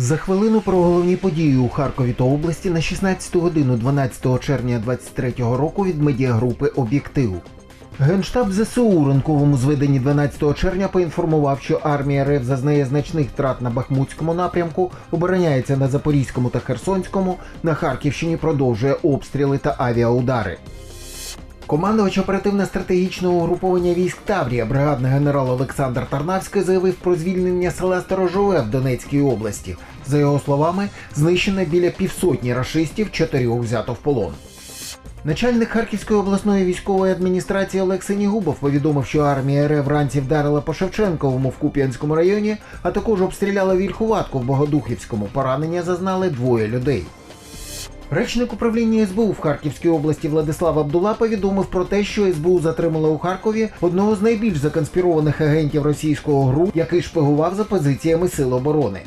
За хвилину про головні події у Харкові та області на 16 годину 12 червня 2023 року від медіагрупи Об'єктив. Генштаб ЗСУ у ранковому зведенні 12 червня поінформував, що армія РФ зазнає значних втрат на Бахмутському напрямку, обороняється на Запорізькому та Херсонському, на Харківщині продовжує обстріли та авіаудари. Командувач оперативно-стратегічного угруповання військ Таврія, бригадний генерал Олександр Тарнавський заявив про звільнення села Сторожове в Донецькій області. За його словами, знищено біля півсотні рашистів, чотирьох взято в полон. Начальник Харківської обласної військової адміністрації Олег Синігубов повідомив, що армія РФ вранці вдарила по Шевченковому в Куп'янському районі, а також обстріляла Вільхуватку в Богодухівському. Поранення зазнали двоє людей. Речник управління СБУ в Харківській області Владислав Абдула повідомив про те, що СБУ затримала у Харкові одного з найбільш законспірованих агентів російського ГРУ, який шпигував за позиціями Сил оборони.